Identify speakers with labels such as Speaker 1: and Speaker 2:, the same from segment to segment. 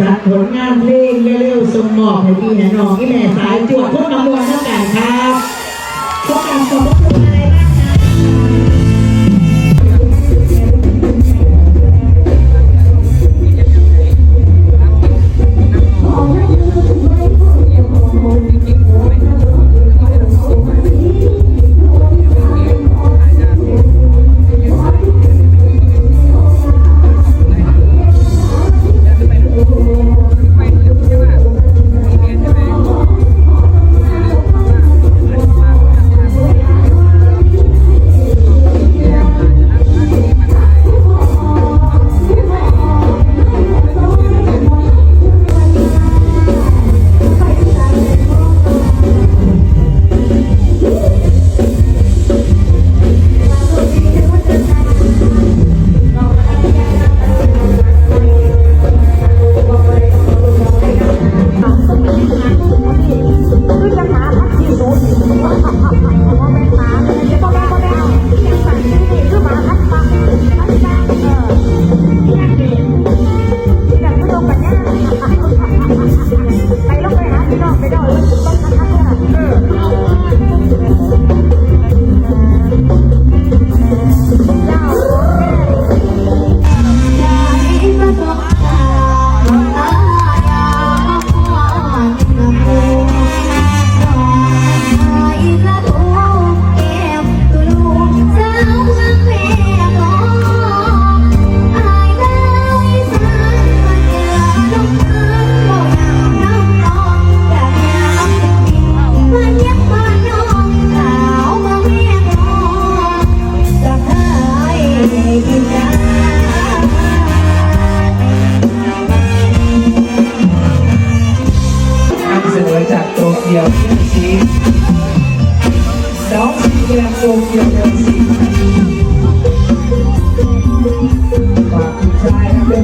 Speaker 1: จากผลงานเพลงเร็วๆสมหมอบให้พี่แห่นองที่แม่สายจวดพวกน้ำมวลเท่ากันครับพวกกันขอบคุ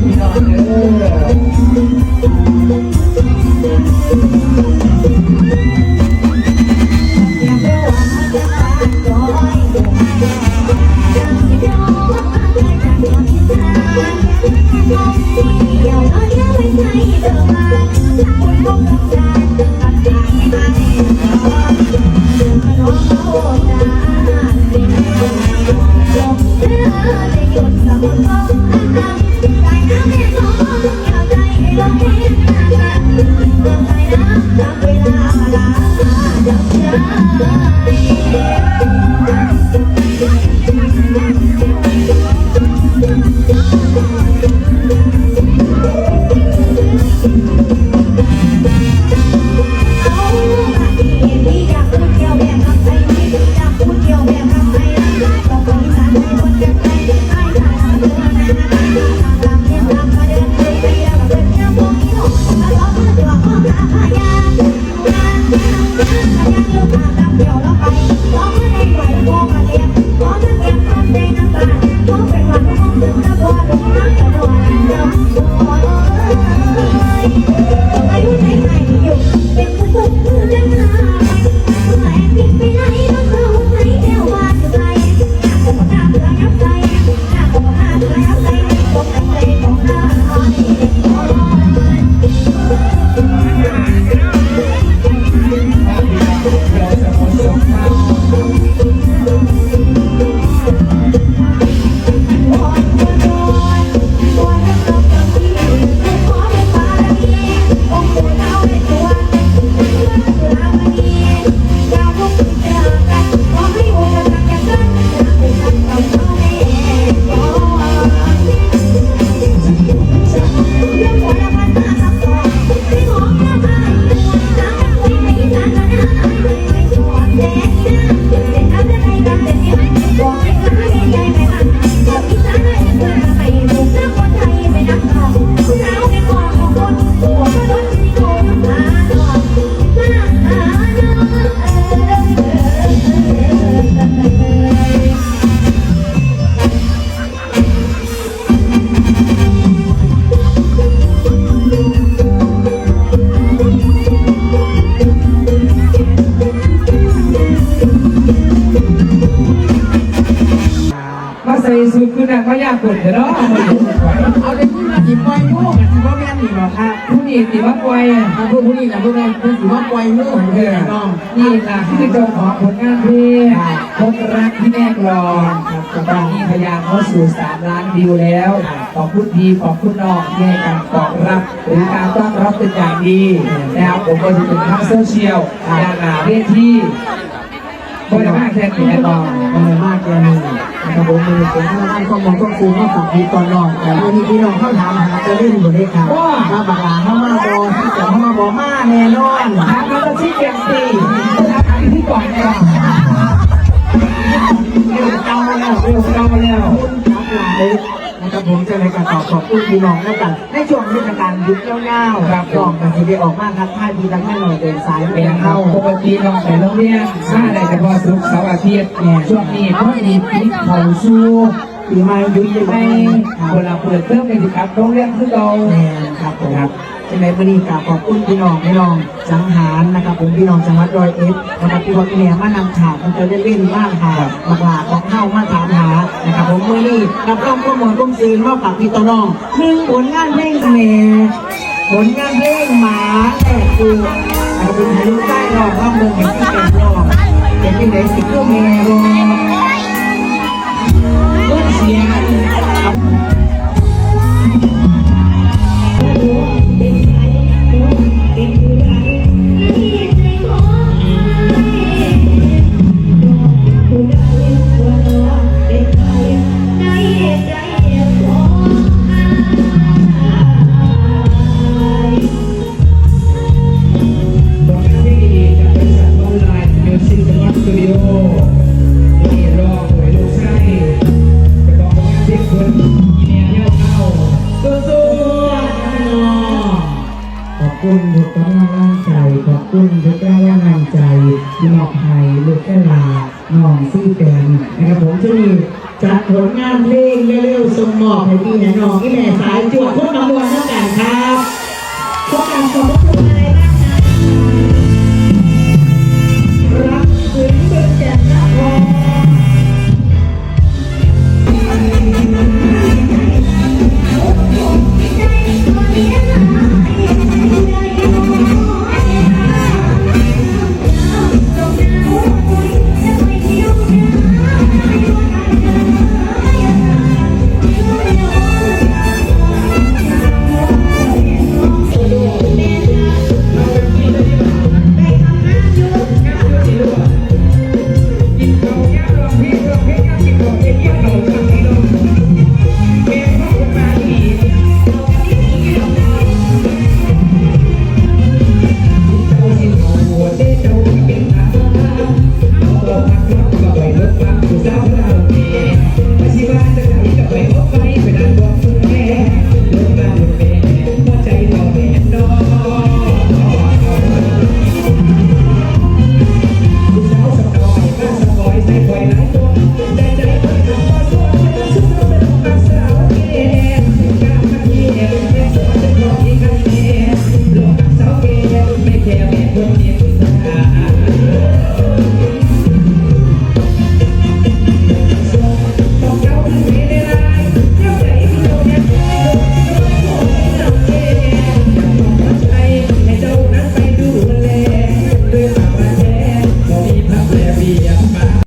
Speaker 2: พี่น้องเด้อ เลือกมารัเดี่ยวแล้วไปร้องไม่
Speaker 3: ไห
Speaker 4: วพ่อมาเรี
Speaker 5: ยน นี่หรอครับ
Speaker 2: ผู้นี้ตีว่าป่วย
Speaker 5: ถ้าผู้ผู้นี้นะผู้แม่ผู้ถือว่าปล่อยลูกของ
Speaker 2: เอ
Speaker 5: เพื่อ
Speaker 2: น
Speaker 5: น้อง
Speaker 2: นี่นะคือเจ้าของผลงานเพลงพบรักที่แน่กรองครับตอนนี้พยายามเข้าสู่สามล้านวิวแล้วขอบคุณพี่ขอบคุณน้องที่ให้การตอบรับหรือการต้อนรับเป็นอย่างดีนะครับผมก็จะเป็นทางโซเชียลด้านหน้าเวที บริมาแค่นี้แน่นอน
Speaker 5: เออมากแกนี่นะครับผมมือผมทำงานข้อมูลข้อมูลมาฝากพี่ตอนน้องแต่วันนี้พี่น้องเข้าถามหาจะเล่นอยู่ด้วยครับว่าบักหลาเข้ามาบอที่จะเข้ามาบอมาแน่นอน
Speaker 2: ข
Speaker 5: อบคุณพี่น้องแล้วกันในช่วงเทศกาลยุคเย้าๆครับลองกันทีเดียวออกมาทักทายพี่ทั้งแม่หน่อยเดินสาย
Speaker 2: เป็
Speaker 5: เป็นน
Speaker 2: เข้า
Speaker 5: เข้า
Speaker 2: ปกติน้องไปโรงเรียนมาได้เฉพาะศุกร์เสาร์อาทิตย์เนี่ยช่วงนี้พอดีปิดเขาสู้
Speaker 5: ปีใหม่ยุค
Speaker 2: ปี
Speaker 5: ให
Speaker 2: ให
Speaker 5: ม่
Speaker 2: ม่
Speaker 5: ครับ
Speaker 2: คนเราเปิดเพิ่มกันสิครับโรงเรียนคือเรา
Speaker 5: แม่ครับผมครับ จังไรวันนี้กราบขอบคุณพี่น้องพี่น้องสังหารนะครับผมพี่น้องจังหวัดร้อยเอ็ดนะครับพี่พ่อพี่แม่มานำข่าวมันจะเล่นเล่นบ้างค่ะมาลาของเข้ามาถามหานะครับผมเมื่อนี้รับรองข้อมูลข้อมูลมาฝากพี่ต่อน้องหนึ่งผลงานเพลงแม่ผลงานเพลงหมาแอบกูนะครับเป็นให้ลูกใต้รอบรอบเมืองเห็นที่เป็นรอบเป็นที่ไหนสิก็แม่รอ เที่
Speaker 2: ยวเข้าสู้ๆ
Speaker 5: ขอบคุณทุกกำลังใจ ขอบคุณทุกกำลังใจที่มอบให้ลูกแก่ลาน้องซี่แฟนนะครับผมที่จัดผลงานเพลงเร็วๆส่งมอบให้พี่น้องที่แม่สายจวดพวกน้ำมวลแล้วกันครับ